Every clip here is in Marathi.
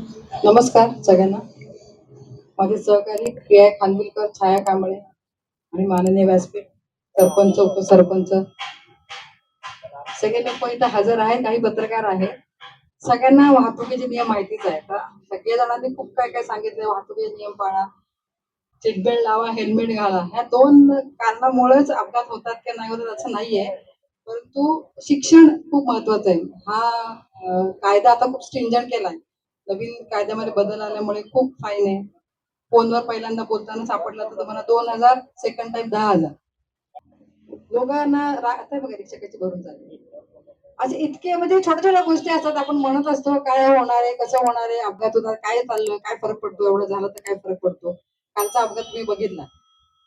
नमस्कार सगळ्यांना. माझे सहकारी प्रिया खानविलकर छाया कांबळे आणि माननीय व्यासपीठ सरपंच उपसरपंच. सगळे लोक इथं हजर आहेत काही पत्रकार आहेत सगळ्यांना वाहतुकीचे नियम माहितीच आहेत. हा. सगळ्या जणांनी खूप काय काय सांगितलं वाहतुकीचे नियम पाळा सीटबेल्ट लावा हेल्मेट घाला. ह्या दोन कारणामुळेच अपघात होतात की नाही होतात असं नाहीये. परंतु शिक्षण खूप महत्वाचं आहे. हा कायदा आता खूप स्ट्रिंजंट केलाय. नवीन कायद्यामध्ये बदल आल्यामुळे खूप फाईन आहे. फोनवर पहिल्यांदा बोलताना सापडला तर तुम्हाला दोन हजार सेकंड टाइम दहा हजार. लोकांना राहत आहे बघा रिक्षकाची भरून चालली. असे इतके म्हणजे छोट्या छोट्या गोष्टी असतात. आपण म्हणत असतो काय होणार आहे? कसं होणार आहे? अपघात होणार काय चाललं? काय फरक पडतो? एवढं झालं तर काय फरक पडतो? कालचा अपघात मी बघितला.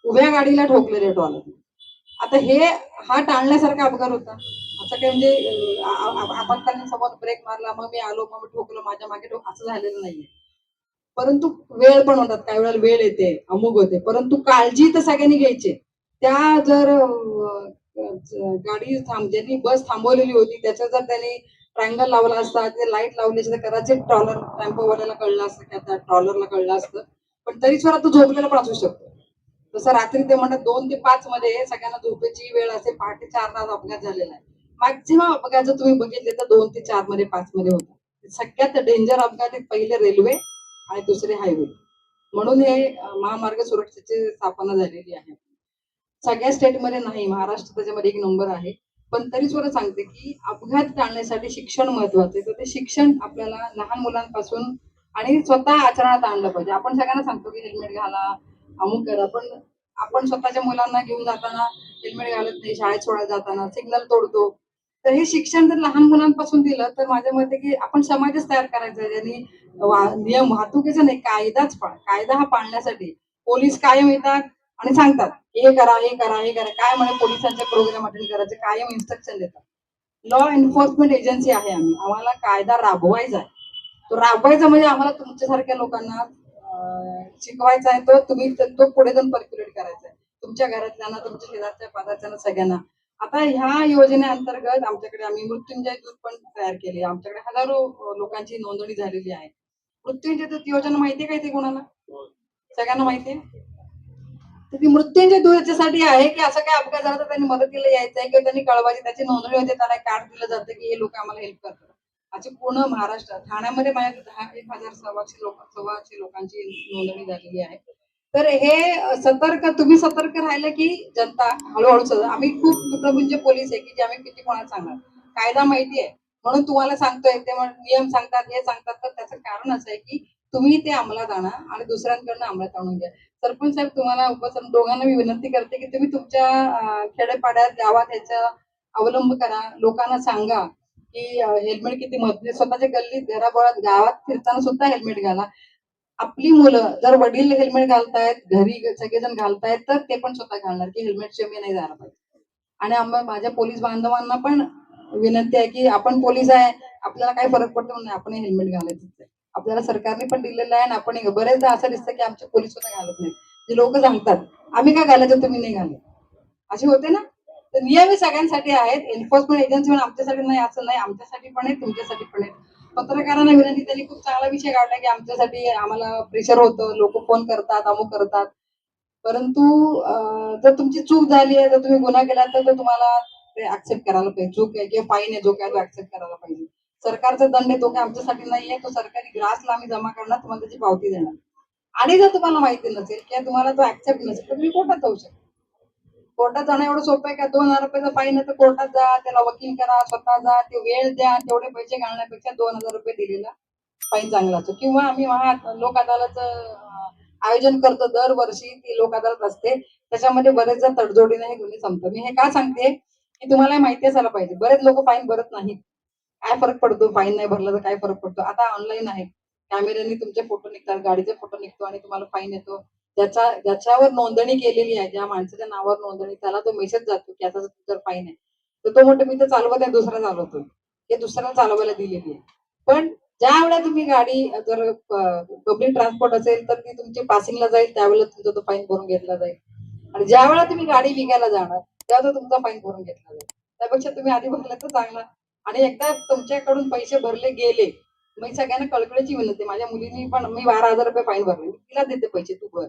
उभ्या गाडीला ठोकलेले ट्रॉलर आता हे हा टाळण्यासारखा अपघात होता. असं काही म्हणजे आपण त्यांनी समोर ब्रेक मारला मग मी आलो मग ठोकलो ठोकलं माझ्या मागे ठोक असं झालेलं नाहीये. परंतु वेळ पण होतात. काही वेळेला वेळ येते अमुक होते. परंतु काळजी तर सगळ्यांनी घ्यायची. त्या जर गाडी थांब ज्यांनी बस थांबवलेली होती त्याचा जर त्यांनी ट्रायंगल लावला असता ते लाइट लावली असते कदाचित ट्रॉलर टॅम्पोवाल्याला कळलं असतं किंवा त्या ट्रॉलरला कळलं असतं. पण तरी सुद्धा तो झोपलेला पण असू शकतो. जसं रात्री ते म्हणतात दोन ते पाच मध्ये सगळ्यांना झोपेची वेळ असे पहाटे चार तास अपघात झालेला आहे. मॅक्झिमम अपघात जर तुम्ही बघितले तर दोन ते चारमध्ये पाच मध्ये होतात सगळ्यात डेंजर अपघात पहिले रेल्वे आणि दुसरे हायवे म्हणून हे महामार्ग सुरक्षेची स्थापना झालेली आहे. सगळ्या स्टेटमध्ये नाही महाराष्ट्र त्याच्यामध्ये एक नंबर आहे. पण तरी सुद्धा सांगते की अपघात टाळण्यासाठी शिक्षण महत्वाचं आहे. तर ते शिक्षण आपल्याला लहान मुलांपासून आणि स्वतः आचरणात आणलं पाहिजे. आपण सगळ्यांना सांगतो की हेल्मेट घाला अमुक करा. पण आपण स्वतःच्या मुलांना घेऊन जाताना हेल्मेट घालत नाही शाळेत सोडायला जाताना सिग्नल तोडतो. तर हे शिक्षण जर लहान मुलांपासून दिलं तर माझ्या मते की आपण समाजच तयार करायचा ज्यांनी नियम वाहतुकीचा नाही कायदाच पाळ कायदा हा पाळण्यासाठी. पोलीस कायम येतात आणि सांगतात हे करा हे करा हे करा. काय म्हणे पोलिसांचे प्रोग्राम अटेंड करायचे? कायम इन्स्ट्रक्शन देतात. लॉ एन्फोर्समेंट एजन्सी आहे आम्ही. आम्हाला कायदा राबवायचा आहे. तो राबवायचा म्हणजे आम्हाला तुमच्यासारख्या लोकांना शिकवायचा आहे तो तुम्ही तो पुढे जाऊन पर्क्युलेट करायचा आहे. तुमच्या घरातल्यांना तुमच्या शेजारच्या पाजारच्यांना सगळ्यांना. आता ह्या योजनेअंतर्गत आमच्याकडे आम्ही मृत्युंजय दूध पण तयार केले आमच्याकडे हजारो लोकांची नोंदणी झालेली आहे. मृत्युंजय दूध योजना माहितीये का इथे कोणाला? सगळ्यांना माहितीये? तर ती मृत्युंजय दूध याच्यासाठी आहे की असं काय अपघात झाला तर त्यांनी मदतीला यायचं आहे किंवा त्यांनी कळवायची त्याची नोंदणी होते त्याला कार्ड दिलं जातं की हे लोक आम्हाला हेल्प करतात. अशी पूर्ण महाराष्ट्र ठाण्यामध्ये माझ्या दहा एक हजार सव्वाशे लोक सव्वाशे लोकांची नोंदणी झालेली आहे. तर हे सतर्क तुम्ही सतर्क राहिलं की जनता हळूहळू आम्ही खूप तुकडपुंज पोलीस आहे की जे आम्ही किती कोणाला सांगणार? कायदा माहिती आहे. म्हणून तुम्हाला सांगतोय ते नियम सांगतात हे सांगतात तर त्याचं कारण असं आहे की तुम्ही ते अंमलात आणा आणि दुसऱ्यांकडनं अंमलात आणून घ्या. सरपंच साहेब तुम्हाला उपसर दोघांना मी विनंती करते की तुम्ही तुमच्या खेडेपाड्यात गावात ह्याचा अवलंब करा. लोकांना सांगा. की हेल्मेट किती महत्त्वाचे स्वतःच्या गल्लीत घराबळात गावात फिरताना सुद्धा हेल्मेट घाला. आपली मुलं जर वडील हेल्मेट घालतायत घरी सगळेजण घालतायत तर ते पण स्वतः घालणार की हेल्मेट शिवाय नाही झाला पाहिजे आणि आम्हा माझ्या पोलीस बांधवांना पण विनंती आहे की आपण पोलीस आहे आपल्याला काय फरक पडतो नाही आपण हेल्मेट घालायचं आपल्याला सरकारने पण दिलेलं आहे आणि आपण बरेचदा असं दिसतं की आमचे पोलीस सुद्धा घालत नाही जे लोक सांगतात आम्ही काय घालायचं? तुम्ही नाही घालत. असे होते ना? तर नियम हे सगळ्यांसाठी आहेत. एन्फोर्समेंट एजन्सी म्हणून आमच्यासाठी नाही असं नाही. आमच्यासाठी पण आहे तुमच्यासाठी पण आहे पत्रकारांना विनंती त्यांनी खूप चांगला विषय काढला की आमच्यासाठी आम्हाला प्रेशर होतं. लोक फोन करतात अमुक करतात. परंतु जर तुमची चूक झाली आहे जर तुम्ही गुन्हा केला तर तुम्हाला ते ऍक्सेप्ट करायला पाहिजे. चूक आहे किंवा फाईन आहे जो काय तो ऍक्सेप्ट करायला पाहिजे. सरकारचा दंड आहे तो काय आमच्यासाठी नाहीये तो सरकारी ग्रासला आम्ही जमा करणार तुम्हाला त्याची पावती देणार. आणि जर तुम्हाला माहिती नसेल किंवा तुम्हाला तो ऍक्सेप्ट नसेल तर तुम्ही कोर्टात जाऊ शकता. कोर्टात जाणं एवढं सोपं आहे का? दोन हजार रुपयाचा फाईन तर कोर्टात जा त्याला वकील करा स्वतः जा ते वेळ द्या तेवढे पैसे घालण्यापेक्षा दोन हजार रुपये दिलेला फाईन चांगला असतो किंवा आम्ही महा लोक अदालतचं आयोजन करतो दरवर्षी ती लोक अदालत असते. त्याच्यामध्ये बरेचदा तडजोडीने हे गुन्हे संपतो मी हे का सांगते? की तुम्हाला माहिती असायला पाहिजे. बरेच लोक फाईन भरत नाहीत. काय फरक पडतो? फाईन नाही भरला तर काय फरक पडतो? आता ऑनलाईन आहे. कॅमेऱ्याने तुमचे फोटो निघतात गाडीचे फोटो निघतो आणि तुम्हाला फाईन येतो. ज्याचा ज्याच्यावर नोंदणी केलेली आहे ज्या माणसाच्या नावावर नोंदणी त्याला तो मेसेज जातो की आता जर फाईन आहे तर तो म्हणतो मी तर चालवत आहे दुसरा चालवतोय. हे दुसऱ्याला चालवायला दिलेली आहे. पण ज्या वेळेला तुम्ही गाडी जर पब्लिक ट्रान्सपोर्ट असेल तर ती तुमची पासिंगला जाईल त्यावेळेला तुमचा तो फाईन भरून घेतला जाईल. आणि ज्या वेळेला तुम्ही गाडी विकायला जाणार तेव्हा तो तुमचा फाईन भरून घेतला जाईल. त्यापेक्षा तुम्ही आधी भरलं तर चांगला. आणि एकदा तुमच्याकडून पैसे भरले गेले मी सगळ्यांना कळकळीची विनंती माझ्या मुलीनी पण मी बारा हजार रुपये फाईन भरले. तिला देते पैसे तू भर.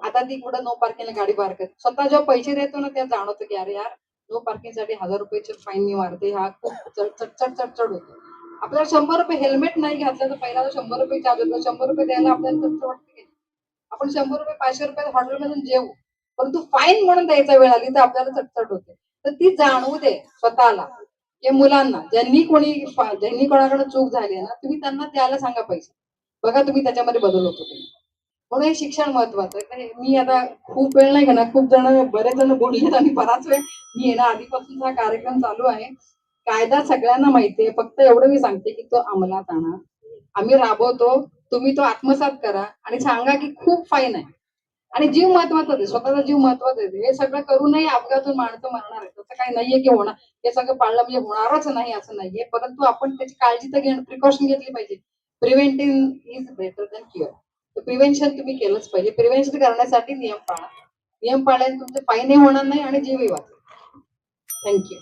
आता ती कुठं नो पार्किंगला गाडी पार्क करते. स्वतः जेव्हा पैसे देतो ना त्या जाणवतो की अरे यार नो पार्किंगसाठी हजार रुपयाचे फाईन मी मारते. हा खूप चढ चढ होतो. आपल्याला शंभर रुपये हेल्मेट नाही घातलं तर पहिला शंभर रुपये चार्ज होतो शंभर रुपये द्यायला आपल्याला चढ वाटते आपण शंभर रुपये पाचशे रुपये हॉटेलमधून जेवू. परंतु फाईन म्हणून द्यायचा वेळ आली तर आपल्याला चटचट होते. तर ती जाणवू दे स्वतःला. हे मुलांना ज्यांनी कोणी ज्यांनी कोणाकडे चूक झाली आहे ना तुम्ही त्यांना द्यायला सांगा पैसे. बघा तुम्ही त्याच्यामध्ये बदल होतो तुम्ही म्हणून हे शिक्षण महत्वाचं आहे. मी आता खूप वेळ नाही घेणार खूप जण बरेच जण बोललेत आणि बराच वेळ मी येणार. आधीपासून हा कार्यक्रम चालू आहे. कायदा सगळ्यांना माहितीये फक्त एवढं मी सांगते की तो अंमलात आणा. आम्ही राबवतो. तुम्ही तो आत्मसात करा. आणि सांगा की खूप फाईन आहे. आणि जीव महत्त्वाचा आहे स्वतःचा जीव महत्त्वाचा आहे. हे सगळं करूनही अपघातून माणसं मरणार आहे तसं काही नाहीये की होणार. हे सगळं पाळलं म्हणजे होणारच नाही असं नाहीये. परंतु आपण त्याची काळजी तर घेणं प्रिकॉशन घेतली पाहिजे. Preventive is better than cure prevention तुम्ही केलंच पाहिजे. प्रिव्हेन्शन करण्यासाठी नियम पाळा. नियम पाळल्याने तुमचे फाईनही होणार नाही आणि जीवही वाचेल. थँक्यू